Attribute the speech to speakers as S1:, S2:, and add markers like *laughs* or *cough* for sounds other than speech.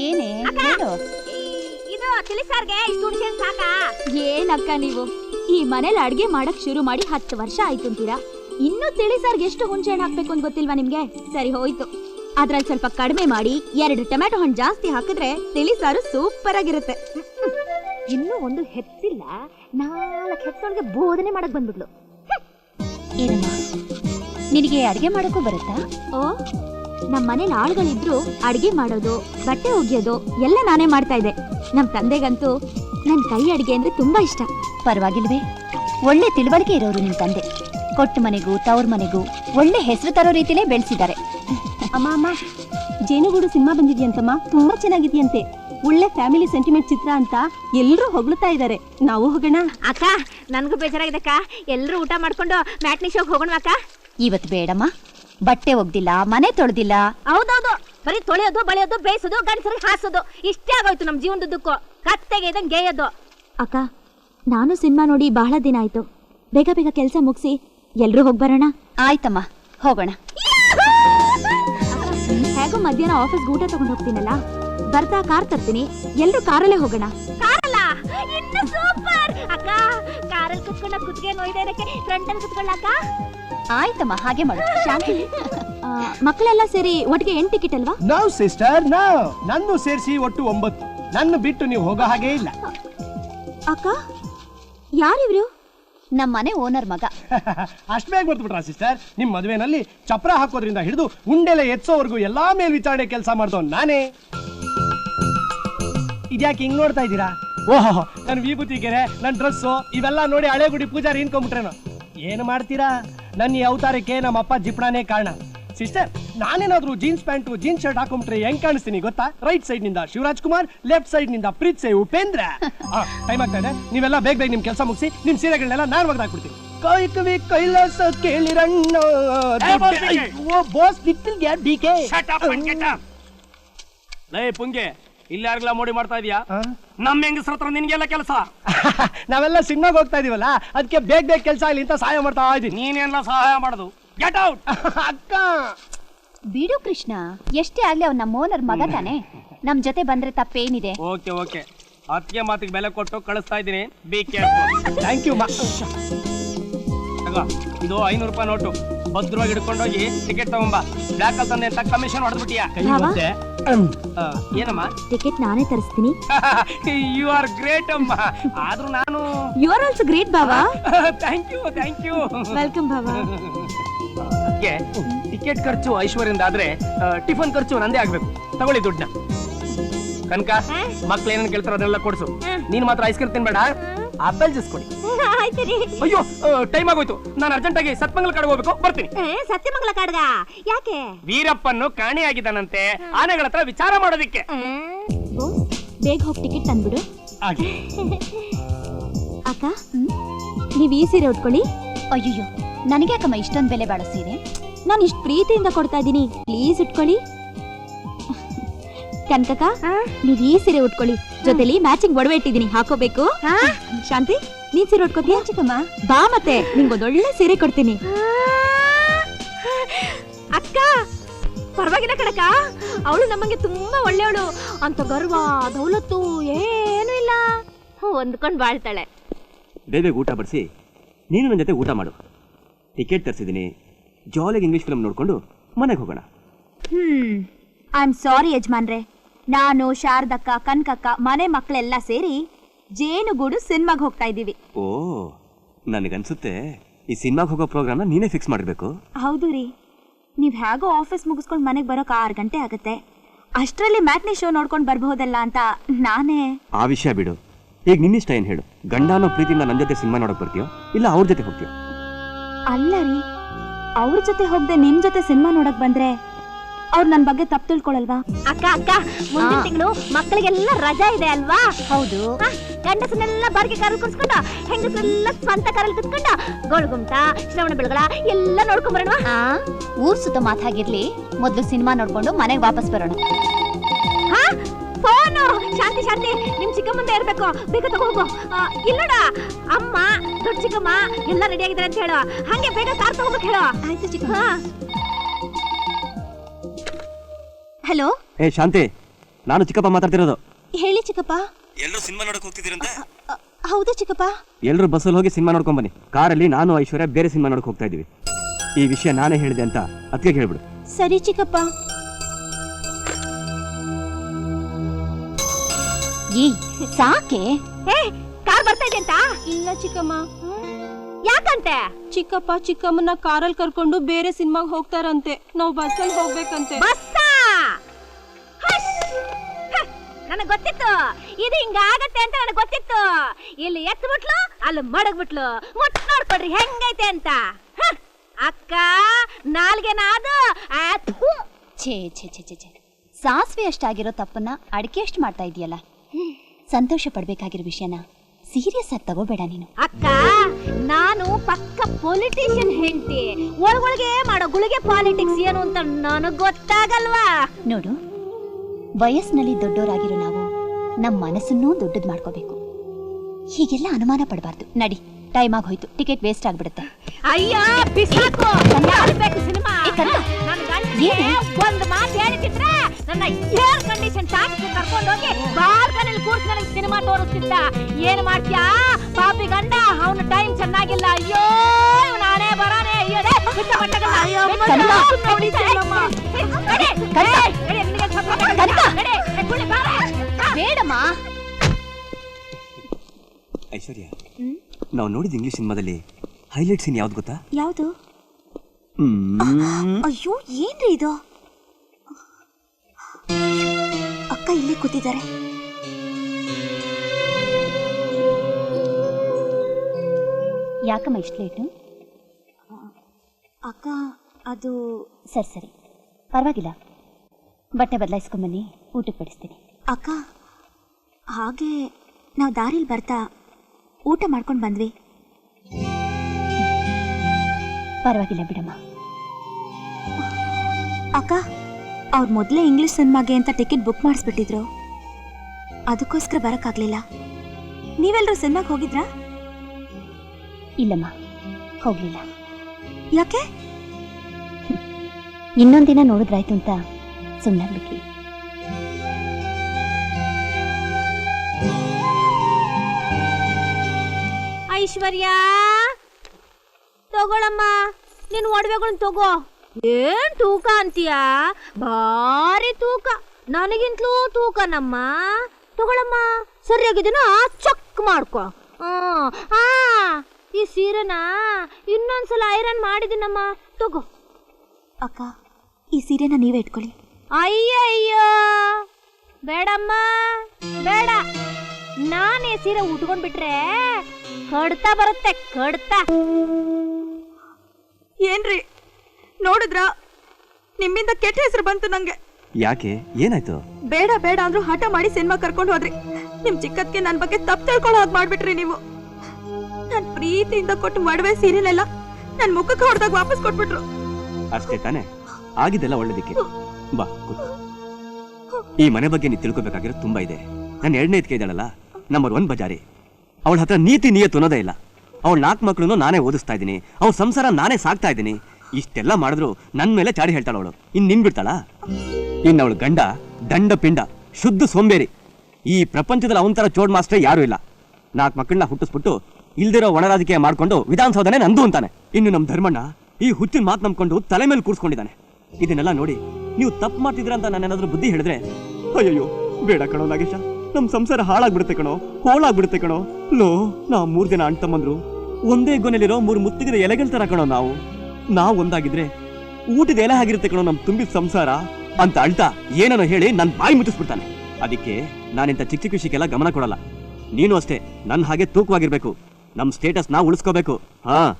S1: ಏನೇ ಹೇಳು.
S2: ಇದು ತಿಳಿ ಸಾರ್ಗೆ ಇಷ್ಟು ಹುಣಸೆ ಹಣ್ಣ್ ಸಾಕಾ?
S1: ಏನಕ್ಕ ನೀವು? ಈ ಮನೇಲಿ ಅಡ್ಗೆ ಮಾಡಕ್ ಶುರು ಮಾಡಿ ಹತ್ತು ವರ್ಷ ಆಯ್ತು ಅಂತೀರಾ? ಇನ್ನು ತಿಳಿ ಸಾರ್ಗೆ ಎಷ್ಟು ಹುಣ್ಸೆ ಹಣ್ಣು ಹಾಕ್ಬೇಕು ಅಂತ ಗೊತ್ತಿಲ್ವಾ ನಿಮ್ಗೆ? ಸರಿ ಹೋಯ್ತು. ಅದ್ರಲ್ಲಿ ಸ್ವಲ್ಪ ಕಡಿಮೆ ಮಾಡಿ ಎರಡು ಟೊಮ್ಯಾಟೊ ಹಣ್ಣು ಜಾಸ್ತಿ ಹಾಕಿದ್ರೆ ತಿಳಿ ಸಾರು ಸೂಪರ್ ಆಗಿರುತ್ತೆ.
S2: ಇನ್ನೂ ಒಂದು ಹೆತ್ತಿಲ್ಲ. ನಾಲ್ಕು ಹೆಚ್ಚೊಳಗೆ ಬೋಧನೆ ಮಾಡಕ್ ಬಂದ್ಬಿಡ್ಲು
S1: ಏನಮ್ಮ? ನಿನಗೆ ಅಡ್ಗೆ ಮಾಡೋಕ್ಕೂ ಬರುತ್ತಾ? ಓ ನಮ್ಮ ಮನೇಲಿ ಆಳುಗಳಿದ್ರು ಅಡ್ಗೆ ಮಾಡೋದು ಬಟ್ಟೆ ಒಗೆಯೋದು ಎಲ್ಲ ನಾನೇ ಮಾಡ್ತಾ ಇದ್ದೆ. ನಮ್ ತಂದೆಗಂತೂ ನನ್ ಕೈ ಅಡ್ಗೆ ಅಂದ್ರೆ ತುಂಬಾ ಇಷ್ಟ. ಪರವಾಗಿಲ್ವೇ? ಒಳ್ಳೆ ತಿಳುವಳಿಕೆ ಇರೋರು ನಿಮ್ ತಂದೆ. ಕೊಟ್ಟ ಮನೆಗೂ ತವ್ರ ಮನೆಗೂ ಒಳ್ಳೆ ಹೆಸರು ತರೋ ರೀತಿಲೇ ಬೆಳೆಸಿದ್ದಾರೆ.
S3: ಅಮ್ಮ ಅಮ್ಮ ಜೇನುಗೂಡು ಸಿನಿಮಾ ಬಂದಿದ್ಯಂತಮ್ಮ. ತುಂಬಾ ಚೆನ್ನಾಗಿದೆಯಂತೆ. ಒಳ್ಳೆ ಫ್ಯಾಮಿಲಿ ಸೆಂಟಿಮೆಂಟ್ ಚಿತ್ರ ಅಂತ ಎಲ್ಲರೂ ಹೊಗಳ್ತಾ ಇದ್ದಾರೆ ನಾವು ಹೋಗೋಣ.
S2: ಅಕ್ಕ ನನ್ಗೂ ಬೇಜಾರಾಗಿದೆ ಅಕ್ಕ. ಎಲ್ಲರೂ ಊಟ ಮಾಡ್ಕೊಂಡು ಮ್ಯಾಟ್ನಿ ಶೋಗೆ ಹೋಗೋಣ ಅಕ್ಕ?
S1: ಇವತ್ತು ಬೇಡಮ್ಮ. ಬಟ್ಟೆ ಒಗ್ದಿಲ್ಲ ಮನೆ ತೊಳ್ದಿಲ್ಲ.
S2: ಹೌದೌದು. ಬರೀ ತೊಳೆಯೋದು ಬಳಿಯೋದು ಬೇಯಿಸೋದು ಗಂಡಸರಿ ಹಾಸೋದು. ಇಷ್ಟೇ ಆಗೋಯ್ತು ನಮ್ಮ ಜೀವನದುದ್ದಕ್ಕೂ. ಕತ್ತೆಗೆ ಇದಂಗ್ ಗೇಯೋದು
S1: ಅಕ್ಕ ನಾನು ಸಿನಿಮಾ ನೋಡಿ ಬಹಳ ದಿನ ಆಯ್ತು. ಬೇಗ ಬೇಗ ಕೆಲಸ ಮುಗಿಸಿ ಎಲ್ರೂ ಹೋಗ್ಬರೋಣ ಆಯ್ತಮ್ಮ ಹೋಗೋಣ. ಹೇಗೋ ಮಧ್ಯಾಹ್ನ ಆಫೀಸ್ ಊಟ ತಗೊಂಡು ಹೋಗ್ತೀನಲ್ಲ? ಬರ್ತಾ ಕಾರ್ ತರ್ತೀನಿ. ಎಲ್ಲರೂ ಕಾರಲ್ಲೇ ಹೋಗೋಣ.
S2: ಕಾರಲ್ಲ? ಇನ್ನು ಸೂಪರ್! ಅಕ್ಕ ಕಾರಲ್ಲಿ ಕುತ್ಕೊಂಡ ಕುತ್ತಿಗೆ ನೋಯ್ದಕ್ಕೆ ಫ್ರಂಟಲ್ಲಿ ಕುತ್ಕೊಳ್ಳಕ್ಕ
S1: ಆಯ್ತಮ್ಮ ಹಾಗೆ ಮಾಡು ಶಾಂತಿ. ಆ, ಮಕ್ಕಳೆಲ್ಲ ಸೇರಿ ಒಟ್ಟಿಗೆ ಎಂಟು ಟಿಕೆಟ್ ಅಲ್ವಾ?
S4: ನಾವ್ ಸಿಸ್ಟರ್ ನಾವ್ ನನ್ನ ಸೇರಿಸಿ ಒಟ್ಟು ಒಂಬತ್ತು. ನನ್ನ ಬಿಟ್ಟು ನೀವು ಹೋಗೋ ಹಾಗೆ ಇಲ್ಲ.
S1: ಅಕ್ಕ ಯಾರಿವ್ರು? ನಮ್ಮ ಮನೆ ಓನರ್ ಮಗ. *laughs*
S4: ಅಷ್ಟು ಬೇಗ ಸಿಸ್ಟರ್ ನಿಮ್ ಮದುವೆನಲ್ಲಿ ಚಪ್ರ ಹಾಕೋದ್ರಿಂದ ಹಿಡಿದು ಉಂಡೆಲೆ ಎತ್ಸೋವರೆಗೂ ಎಲ್ಲಾ ಮೇಲ್ವಿಚಾರಣೆ ಕೆಲಸ ಮಾಡ್ದವ್ ನಾನೇ. ಇದ್ಯಾಕೆ ಹಿಂಗ್ ನೋಡ್ತಾ ಇದ್ದೀರಾ? ಓಹೋ ನನ್ನ ವಿಭೂತಿ ಗೆರೆ ನನ್ನ ಡ್ರೆಸ್ಸು ಇವೆಲ್ಲ ನೋಡಿ ಹಳೆ ಗುಡಿ ಪೂಜಾರಿ ಇನ್ಕೊಂಬಿಟ್ರೇನು ಏನು ಮಾಡ್ತೀರಾ? ನನ್ನ ಈ ಅವತಾರಕ್ಕೆ ನಮ್ಮ ಅಪ್ಪ ಜಿಪ್ಣಾನೇ ಕಾರಣ. ಸಿಸ್ಟರ್ ನಾನೇನಾದ್ರೂ ಜೀನ್ಸ್ ಪ್ಯಾಂಟು ಜೀನ್ಸ್ ಶರ್ಟ್ ಹಾಕೊಂಡ್ರೆ ಹೆಂಗ್ ಕಾಣಿಸ್ತೀನಿ ಗೊತ್ತಾ? ರೈಟ್ ಸೈಡ್ನಿಂದ ಶಿವರಾಜ್ ಕುಮಾರ್ ಲೆಫ್ಟ್ ಸೈಡ್ನಿಂದ ಪ್ರೀತ್ ಸೇ ಉಪೇಂದ್ರ. ಟೈಮ್ ಆಗ್ತಾ ಇದೆ. ನೀವೆಲ್ಲ ಬೇಗ ಬೇಗ ನಿಮ್ ಕೆಲಸ ಮುಗಿಸಿ ನಿಮ್ ಸೀರೆಗಳನ್ನೆಲ್ಲ ನಾನು ಒಗ್ದಾಕ್ಬಿಡ್ತೀನಿ. ಕವಿ ಕೈಲಾಸ ಕೇಳಿರಣ್ಣ. Boss little gap D K?
S5: ಲೇ ಪುಂಗೆ ಇಲ್ಲಿ ಯಾರಿಗೆಲ್ಲ ಮೋಡಿ ಮಾಡ್ತಾ ಇದೀಯಾ? ನಮ್ಮ ಹೆಂಗಸ್ರ ಹತ್ರ ನಿನ್ಗೆಲ್ಲ ಕೆಲಸ? *laughs*
S4: ನಾವೆಲ್ಲ ಸಿನಿಮಾಗೆ ಹೋಗ್ತಾ ಇದೀವಲ್ಲ ಅದಕ್ಕೆ ಬೇಗ ಬೇಗ ಕೆಲಸ ಆಗಲಿ ಅಂತ ಸಹಾಯ ಮಾಡ್ತಾ ಇದೀನಿ.
S5: ನೀನೆಲ್ಲ ಸಹಾಯ ಮಾಡುದು. ಗೆಟ್ ಔಟ್
S4: ಅಕ್ಕ!
S1: ಬಿಡು ಕೃಷ್ಣ ಎಷ್ಟೇ ಆಗ್ಲಿ ಅವ್ನ ನಮ್ಮ ಓನರ್ ಮಗ ತಾನೆ. ನಮ್ ಜೊತೆ ಬಂದ್ರೆ ತಪ್ಪೇನಿದೆ.
S5: ಓಕೆ ಓಕೆ ಅದಕ್ಕೆ ಮಾತಿಗೆ ಬೆಲೆ ಕೊಟ್ಟು ಕಳಿಸ್ತಾ ಇದ್ದೀನಿ ಬಿ ಕೇರ್ಫುಲ್
S4: ಥ್ಯಾಂಕ್ ಯು
S5: ಇದು ಐನೂರು ರೂಪಾಯಿ ನೋಟು. ಭದ್ರವಾಗಿ ಹಿಡ್ಕೊಂಡೋಗಿ ಟಿಕೆಟ್ ತಗೊಂಬ. ಬ್ಲಾಕ್ ಅಲ್ಲಿ ತಂದೆ ಅಂತ ಕಮಿಷನ್ ಹೊಡೆದ್ಬಿಟ್ಟಿಯಾ?
S4: ಕೈ
S1: ಭಾವ?
S5: ಆ, ಏನಮ್ಮ?
S1: ಟಿಕೆಟ್ ನಾನೇ ತರಿಸ್ತೀನಿ.
S5: ಯು ಆರ್ ಗ್ರೇಟ್ ಅಮ್ಮ. ಆದ್ರೂ ನಾನು
S1: you are also great Baba
S5: thank you thank you
S1: welcome ಬಾಬಾ
S5: ಅದಕ್ಕೆ ಟಿಕೆಟ್ ಖರ್ಚು ಐಶ್ವರ್ಯಿಂದ ಆದ್ರೆ ಆ, ಟಿಫನ್ ಖರ್ಚು ನಂದೇ ಆಗ್ಬೇಕು. ತಗೊಳ್ಳಿ ದುಡ್ಡನ್ನ. ಕನಕ ಮಕ್ಳು ಏನೇನು ಕೇಳ್ತಾರೋ ಅದನ್ನೆಲ್ಲ ಕೊಡ್ಸು. ನೀನ್ ಮಾತ್ರ ಐಸ್ ಕ್ರೀಮ್ ತಿನ್ಬೇಡ. ಆಪಲ್ ಜ್ಯೂಸ್ ಕೊಡಿ.
S2: ಆಯ್ತರಿ
S5: ಅಯ್ಯೋ ಟೈಮ್ ಆಗೋಯ್ತು. ನಾನು ಅರ್ಜೆಂಟ್ ಆಗಿ ಸತ್ಮಂಗಲ ಕಡೆ ಹೋಗ್ಬೇಕು. ಬರ್ತೀನಿ.
S2: ಸತ್ಯಮಂಗಲ ಕಾಡ್ಗ? ಯಾಕೆ?
S5: ವೀರಪ್ಪನ್ನು ಕಾಣೆಯಾಗಿದ್ದಾನಂತೆ ಆನೆಗಳ ಹತ್ರ ವಿಚಾರ ಮಾಡೋದಿಕ್ಕೆ.
S1: ಬೋಸ್ ಬೇಗ ಹೋಗಿ ಟಿಕೆಟ್ ತಂದ್ಬಿಡು.
S4: ಹಾಗೆ. *laughs*
S1: ಅಕ್ಕ ನೀವು ಈ ಸೀರೆ ಉಟ್ಕೊಳ್ಳಿ. ಅಯ್ಯೋ ನನಗೆ ಅಕ್ಕಮ್ಮ ಇಷ್ಟೊಂದು ಬೆಲೆ ಬಾಳೋ ಸೀರೆ? ನಾನು ಇಷ್ಟು ಪ್ರೀತಿಯಿಂದ ಕೊಡ್ತಾ ಇದ್ದೀನಿ. ಪ್ಲೀಸ್ ಉಟ್ಕೊಳ್ಳಿ. ಕನಕಕ್ಕ? ನೀವ್ ಈ ಸೀರೆ ಉಟ್ಕೊಳ್ಳಿ. ಜೊತೆಲಿ ಮ್ಯಾಚಿಂಗ್ ಒಡವೆ ಇಟ್ಟಿದ್ದೀನಿ ಹಾಕೋಬೇಕು. ಶಾಂತಿ ನೀನ್ ಸೀರೆ ಉಟ್ಕೋತೀಯ? ಚಿಕ್ಕಮ್ಮ ಬಾ ಮತ್ತೆ ನಿಂಗೊಂದು ಒಳ್ಳೆ ಸೀರೆ ಕೊಡ್ತೀನಿ.
S2: ಅಕ್ಕ ಪರವಾಗಿಲ್ಲ ಕಣಕ ಅವಳು ನಮಗೆ ತುಂಬಾ ಒಳ್ಳೆಯವಳು. ಅಂತ ಗರ್ವ ದೌಲತ್ತು ಏನೂ ಇಲ್ಲ. ಹೊಂದ್ಕೊಂಡ್ ಬಾಳ್ತಾಳೆ.
S6: ಬೇಗ ಬೇಗ ಊಟ ಬಡಿಸಿ. ನೀನು ನನ್ನ ಜೊತೆ ಊಟ ಮಾಡು. ಟಿಕೆಟ್ ತರಿಸಿದ್ದೀನಿ. ಜಾಲಿಗೆ ಇಂಗ್ಲಿಷ್ ಫಿಲ್ಮ್ ನೋಡ್ಕೊಂಡು ಮನೆಗೆ ಹೋಗೋಣ.
S1: ಹ್ಮ್. ಐ ಆಮ್ ಸಾರಿ ಯಜಮಾನ್ರೆ. ನಾನು ಶಾರದಕ್ಕ ಕನಕಕ್ಕ ಮನೆ ಮಕ್ಕಳೆಲ್ಲ ಸೇರಿ ಜೇನುಗೂಡು ಸಿನಿಮಾಗೆ ಹೋಗ್ತಾ ಇದ್ದೀವಿ.
S6: ಓ ನನಗನ್ಸುತ್ತೆ ಈ ಸಿನಿಮಾಗೆ ಹೋಗೋ ಪ್ರೋಗ್ರಾಮ್ನ ನೀನೇ ಫಿಕ್ಸ್ ಮಾಡಿರ್ಬೇಕು
S1: ಹೌದು ರೀ. ನೀವು ಹೇಗೋ ಆಫೀಸ್ ಮುಗಿಸ್ಕೊಂಡು ಮನೆಗೆ ಬರೋಕ್ ಆರು ಗಂಟೆ ಆಗುತ್ತೆ. ಅಷ್ಟರಲ್ಲಿ ಮ್ಯಾಟ್ನಿ ಶೋ ನೋಡ್ಕೊಂಡು ಬರಬಹುದಲ್ಲ ಅಂತ ನಾನೇ.
S6: ಆ ವಿಷಯ ಬಿಡು. ಈಗ ನಿನ್ನಿಷ್ಟ ಏನು ಹೇಳು? ಗಂಡ ಅನ್ನೋ ಪ್ರೀತಿಯಿಂದ ನನ್ನ ಜೊತೆ ಸಿನಿಮಾ ನೋಡಕ್ ಬರ್ತೀಯೋ? ಇಲ್ಲ ಅವ್ರ ಜೊತೆ ಹೋಗ್ತೀಯೋ?
S1: ಅಲ್ಲ ರೀ. ಅವ್ರ ಜೊತೆ ಹೋಗದೆ ನಿಮ್ ಜೊತೆ ಸಿನಿಮಾ ನೋಡಕ್ ಬಂದ್ರೆ ಅವ್ರು ನನ್ ಬಗ್ಗೆ ತಪ್ಪು ತಿಳ್ಕೊಳಲ್ವಾ?
S2: ಅಕ್ಕ ಅಕ್ಕ ಮುಂದಿನ ತಿಂಗಳು ಮಕ್ಕಳಿಗೆಲ್ಲ ರಜಾ ಇದೆ ಅಲ್ವಾ?
S1: ಹೌದು.
S2: ಗಂಡಸನ್ನೆಲ್ಲ ಬಾರ್ಗೆ ಕಾರಲ್ಲಿ ಕೂರ್ಸ್ಕೊಂಡು ಹೆಂಗಸರೆಲ್ಲ ಸ್ವಂತ ಕಾರಲ್ಲಿ ಕುತ್ಕೊಂಡು ಗೋಳ್ಗುಮ್ಟ ಶ್ರವಣ ಬೆಳಗಳ ಎಲ್ಲ ನೋಡ್ಕೊಂಡು ಬರೋಣವಾ ಆ
S1: ಊರ್ ಸುತ್ತ ಮಾತಾಗಿರ್ಲಿ ಮೊದ್ಲು ಸಿನಿಮಾ ನೋಡ್ಕೊಂಡು ಮನೆಗೆ ವಾಪಸ್ ಬರೋಣ.
S2: ಹಾ ಫೋನು! ಶಾಂತಿ ಶಾಂತಿ ನಿಮ್ ಚಿಕ್ಕ ಮುಂದೆ ಇರ್ಬೇಕು. ಬೇಗ ತಗೋ ಹೋಗು. ಆ, ಇಲ್ಲೋಡ. ಅಮ್ಮ ದೊಡ್ಡ ಚಿಕ್ಕಮ್ಮ ಎಲ್ಲ ರೆಡಿ ಆಗಿದ್ದಾರೆ ಅಂತ ಹೇಳು. ಹಂಗೆ ಬೇಗ ಕಾರ್ ತಗೋಬೇಕು ಹೇಳು.
S1: ಆಯ್ತು ಚಿಕ್ಕ ಹಲೋ?
S6: ಏ ಶಾಂತಿ ನಾನು ಚಿಕ್ಕಪ್ಪ ಮಾತಾಡ್ತಿರೋದು.
S3: ಹೇಳಿ ಚಿಕ್ಕಪ್ಪ.
S6: ಎಲ್ಲರೂ ಸಿನಿಮಾ ನೋಡಕ್ ಹೋಗ್ತಿದ್ದೀರಂತೆ?
S3: ಅ, ಹೌದು ಚಿಕ್ಕಪ್ಪ.
S6: ಎಲ್ಲರೂ ಬಸ್ಸಲ್ಲಿ ಹೋಗಿ ಸಿನಿಮಾ ನೋಡ್ಕೊಂಡ್ ಬನ್ನಿ. ಕಾರಲ್ಲಿ ನಾನು ಐಶ್ವರ್ಯ ಬೇರೆ ಸಿನಿಮಾ ನೋಡಕ್ ಹೋಗ್ತಾ ಇದೀವಿ ಈ ವಿಷಯ ನಾನೇ ಹೇಳಿದೆ ಅಂತ ಅದಕ್ಕೆ ಹೇಳ್ಬಿಡು
S3: ಸರಿ ಚಿಕ್ಕಪ್ಪ.
S1: ಈ ಸಾಕೆ?
S2: ಏ ಕಾರ್ ಬರ್ತಾ ಇದೆ ಅಂತ?
S3: ಇಲ್ಲ ಚಿಕ್ಕಮ್ಮ.
S2: ಯಾಕಂತೆ?
S3: ಚಿಕ್ಕಪ್ಪ ಚಿಕ್ಕಮ್ಮನ ಕಾರಲ್ಲಿ ಕರ್ಕೊಂಡು ಬೇರೆ ಸಿನಿಮಾಗ್ ಹೋಗ್ತಾರಂತೆ. ನಾವು ಬಸ್ಸಲ್ಲಿ ಹೋಗ್ಬೇಕಂತೆ.
S2: ಬಸ್ಸ ನನಗೆ ಗೊತ್ತಿತ್ತು. ಇದು ಹಿಂಗ ಆಗತ್ತೆ ಅಂತ ನನಗೆ ಗೊತ್ತಿತ್ತು. ಇಲ್ಲಿ ಎತ್ಬಿಟ್ಲು ಅಲ್ಲಿ ಮಡಗ್ಬಿಟ್ಲು. ಮುಟ್ ನೋಡ್ಕೊಡ್ರಿ ಹೆಂಗೈತೆ ಅಂತ. ಹ, ಅಕ್ಕ ನಾಲ್ಗೆನಾದು? ಆ, ಥು.
S1: ಛೇ ಛೇ ಛೇ ಛೇ ಛೇ. ಸಾಸಿವೆ ಅಷ್ಟಾಗಿರೋ ತಪ್ಪನ್ನ ಅಡಿಕೆ ಅಷ್ಟು ಮಾಡ್ತಾ ಇದೆಯಲ್ಲ ಸಂತೋಷ ಪಡ್ಬೇಕಾಗಿರೋ ವಿಷಯನ ಸೀರಿಯಸ್ ಆಗಿ ತಗೋಬೇಡ ನೀನು.
S2: ಅಕ್ಕ ನಾನು ಪಕ್ಕ ಪೊಲಿಟಿಷಿಯನ್ ಹೆಂಡತಿ. ಒಳಗೊಳಗೆ ಮಾಡೋ ಗುಳಿಗೆ ಪಾಲಿಟಿಕ್ಸ್ ಏನು ಅಂತ ನನಗ್ ಗೊತ್ತಾಗಲ್ವಾ?
S1: ನೋಡು ವಯಸ್ಸಿನಲ್ಲಿ ದೊಡ್ಡೋರಾಗಿರೋ ನಾವು ನಮ್ಮ ಮನಸ್ಸನ್ನೂ ದೊಡ್ಡದು ಮಾಡ್ಕೋಬೇಕು. ಹೀಗೆಲ್ಲ ಅನುಮಾನ ಪಡಬಾರ್ದು. ನಡಿ ಟೈಮ್ ಆಗೋಯ್ತು. ಹೋಯ್ತು ಟಿಕೆಟ್ ವೇಸ್ಟ್ ಆಗ್ಬಿಡುತ್ತೆ.
S2: ಅಯ್ಯ ಬಿಸಾಕು. ಸಿನಿಮಾ? ಒಂದ್ ಮಾತು ನನ್ನ ಏರ್ ಕಂಡೀಷನ್ ಟಾಕ್ಸ್ ಕರ್ಕೊಂಡು ಹೋಗಿ ಬಾಲ್ಕನಲ್ಲಿ ಕೂರ್ಸಿ ನನಗೆ ಸಿನಿಮಾ ತೋರಿಸ್ತಿದ್ದ. ಏನ್ ಮಾಡ್ತೀಯಾ? ಪಾಪಿ ಗಂಡ ಅವನ ಟೈಮ್ ಚೆನ್ನಾಗಿಲ್ಲ. ಅಯ್ಯೋ ನಾನೇ ಬರಾನೆ. ಅಯ್ಯೋ
S6: ಐಶ್ವರ್ಯ ನಾವು ನೋಡಿದ ಇಂಗ್ಲಿಷ್ ಸಿನಿಮಾದಲ್ಲಿ ಹೈಲೈಟ್ ಸೀನ್ ಯಾವ್ದು ಗೊತ್ತಾ?
S1: ಯಾವುದು? ಅಯ್ಯೋ ಏನ್ರಿ ಇದು? ಅಕ್ಕ ಇಲ್ಲೇ ಕೂತಿದ್ದಾರೆ. ಯಾಕಮ್ಮ ಇಷ್ಟು ಲೇಟು ಅಕ್ಕ ಅದು ಸರಿ ಸರಿ. ಪರವಾಗಿಲ್ಲ. ಬಟ್ಟೆ ಬದಲಾಯಿಸ್ಕೊಂಬನ್ನಿ ಊಟಕ್ಕೆ ಬಡಿಸ್ತೀನಿ.
S7: ಅಕ್ಕ ಹಾಗೆ ನಾವು ದಾರಿಲಿ ಬರ್ತಾ ಊಟ ಮಾಡ್ಕೊಂಡು ಬಂದ್ವಿ.
S1: ಪರವಾಗಿಲ್ಲ ಬಿಡಮ್ಮ.
S7: ಅಕ್ಕ ಅವ್ರ ಮೊದಲೇ ಇಂಗ್ಲಿಷ್ ಸಿನಿಮಾಗೆ ಅಂತ ಟಿಕೆಟ್ ಬುಕ್ ಮಾಡಿಸ್ಬಿಟ್ಟಿದ್ರು. ಅದಕ್ಕೋಸ್ಕರ ಬರೋಕ್ಕಾಗಲಿಲ್ಲ. ನೀವೆಲ್ಲರೂ ಸಿನಿಮಾಗೆ ಹೋಗಿದ್ರಾ?
S1: ಇಲ್ಲಮ್ಮ ಹೋಗ್ಲಿಲ್ಲ.
S7: ಯಾಕೆ?
S1: ಇನ್ನೊಂದಿನ ನೋಡಿದ್ರಾಯ್ತು ಅಂತ ಸುಮ್ಮನಾಗ್ಬಿಟ್ವಿ
S2: ಐಶ್ವರ್ಯ? ತಗೊಳಮ್ಮ ನಿನ್ ಒಡವೆಗಳನ್ನ ತಗೋ. ಏನ್ ತೂಕ ಅಂತೀಯ? ಭಾರಿ ತೂಕ. ನನಗಿಂತಲೂ ತೂಕನಮ್ಮ. ತಗೊಳಮ್ಮ ಸರಿಯಾಗಿದ್ದೀನ ಚಕ್ ಮಾಡ್ಕೊ. ಆ ಈ ಸೀರೆನ ಇನ್ನೊಂದ್ಸಲ ಐರನ್ ಮಾಡಿದ್ದೀನಮ್ಮ. ತಗೋ.
S7: ಅಕ್ಕ ಈ ಸೀರೆನ ನೀವೇ ಇಟ್ಕೊಳ್ಳಿ.
S2: ಅಯ್ಯಯ್ಯೋ! ಬೇಡಮ್ಮ ಬೇಡ. ನಾನೇ ಸೀರೆ ಉಟ್ಕೊಂಡ್ಬಿಟ್ರೆ ಕಡ್ತ ಬರುತ್ತೆ ಕಡ್ತಾ.
S7: ಏನ್ರಿ ನೋಡಿದ್ರ? ನಿಮ್ಮಿಂದ ಕೆಟ್ಟ ಹೆಸರು ಬಂತು ನಂಗೆ.
S6: ಯಾಕೆ? ಏನಾಯ್ತು?
S7: ಬೇಡ ಬೇಡ ಅಂದ್ರೂ ಹಠ ಮಾಡಿ ಸಿನಿಮಾ ಕರ್ಕೊಂಡು ಹೋದ್ರಿ. ನಿಮ್ ಚಿಕ್ಕದ್ಕೆ ನನ್ ಬಗ್ಗೆ ತಪ್ಪು ತಿಳ್ಕೊಳ್ಳೋ ಹಾಗೆ ಮಾಡ್ಬಿಟ್ರಿ ನೀವು. ನನ್ ಪ್ರೀತಿಯಿಂದ ಕೊಟ್ಟು ಒಡವೆ ಸೀರೆನೆಲ್ಲ ನನ್ ಮುಖಕ್ಕೆ ಹೊಡೆದಾಗ ವಾಪಸ್ ಕೊಟ್ಬಿಟ್ರು.
S6: ಅಷ್ಟೇ ತಾನೇ? ಆಗಿದೆಲ್ಲ ಒಳ್ಳೇದಕ್ಕೆ. ಬಾ ಕೂತ್ಕೋ. ಈ ಮನೆ ಬಗ್ಗೆ ನೀ ತಿಳ್ಕೊಬೇಕಾಗಿರೋ ತುಂಬಾ ಇದೆ. ನನ್ನ ಎರಡನೇ ಇದ್ಕೆ ಇದ್ದಾಳಲ್ಲ ನಂಬರ್ ಒನ್ ಬಜಾರಿ. ಅವಳ ಹತ್ರ ನೀತಿ ನಿಯತ್ತು ಅನ್ನೋದೇ ಇಲ್ಲ. ಅವಳ ನಾಲ್ಕು ಮಕ್ಕಳನ್ನು ನಾನೇ ಓದಿಸ್ತಾ ಇದ್ದೀನಿ. ಅವಳ ಸಂಸಾರ ನಾನೇ ಸಾಕ್ತಾ ಇದ್ದೀನಿ. ಇಷ್ಟೆಲ್ಲ ಮಾಡಿದ್ರು ನನ್ನ ಮೇಲೆ ಚಾಡಿ ಹೇಳ್ತಾಳ ಅವಳು. ಇನ್ನು ನಿನ್ ಬಿಡ್ತಾಳ? ಇನ್ನು ಅವಳು ಗಂಡ ದಂಡ ಪಿಂಡ ಶುದ್ಧ ಸೋಂಬೇರಿ. ಈ ಪ್ರಪಂಚದಲ್ಲಿ ಅವನ ಥರ ಚೋಡ್ ಮಾಸ್ಟ್ರೆ ಯಾರು ಇಲ್ಲ. ನಾಲ್ಕು ಮಕ್ಕಳನ್ನ ಹುಟ್ಟಿಸ್ಬಿಟ್ಟು ಇಲ್ದಿರೋ ಒಣ ರಾಜಕೀಯ ಮಾಡ್ಕೊಂಡು ವಿಧಾನಸೌಧನೇ ನಂದು ಅಂತಾನೆ. ಇನ್ನು ನಮ್ಮ ಧರ್ಮಣ್ಣ ಈ ಹುಚ್ಚಿನ ಮಾತು ನಂಬ್ಕೊಂಡು ತಲೆ ಮೇಲೆ ಕೂರಿಸ್ಕೊಂಡಿದ್ದಾನೆ. ಇದನ್ನೆಲ್ಲ ನೋಡಿ ನೀವು ತಪ್ಪು ಮಾಡ್ತಿದ್ರ ಅಂತ ನಾನೇನಾದರೂ ಬುದ್ಧಿ ಹೇಳಿದ್ರೆ? ಅಯ್ಯಯ್ಯೋ, ಬೇಡ ಕಣೋ ನಾಗೇಶ. ನಮ್ ಸಂಸಾರ ಹಾಳಾಗ್ಬಿಡುತ್ತೆ ಕಣೋ ಹೋಳಾಗ್ಬಿಡುತ್ತೆ ಕಣೋ. ಲೋ ನಾವು ಮೂರ್ ಜನ ಅಣ್ಣ ತಮ್ಮಂದ್ರು ಒಂದೇ ಗೊನೆಲಿರೋ ಮೂರು ಮುತ್ತಿಗೆದ ಎಲೆಗಳ ತರ ಕಣೋ ನಾವು. ನಾವ್ ಒಂದಾಗಿದ್ರೆ ಊಟದ ಎಲೆ ಆಗಿರುತ್ತೆ ಕಣೋ ನಮ್ ತುಂಬಿದ ಸಂಸಾರ ಅಂತ ಅಳ್ತಾ ಏನನ್ನೋ ಹೇಳಿ ನನ್ ಬಾಯಿ ಮುಚ್ಚಿಸ್ಬಿಡ್ತಾನೆ ಅದಕ್ಕೆ ನಾನಿಂತ ಚಿಕ್ಕ ಚಿಕ್ಕ ವಿಷಯಕ್ಕೆಲ್ಲ ಗಮನ ಕೊಡಲ್ಲ. ನೀನು ಅಷ್ಟೇ ನನ್ನ ಹಾಗೆ ತೂಕವಾಗಿರ್ಬೇಕು. ನಮ್ ಸ್ಟೇಟಸ್ ನಾವು ಉಳಿಸ್ಕೋಬೇಕು. ಹಾ.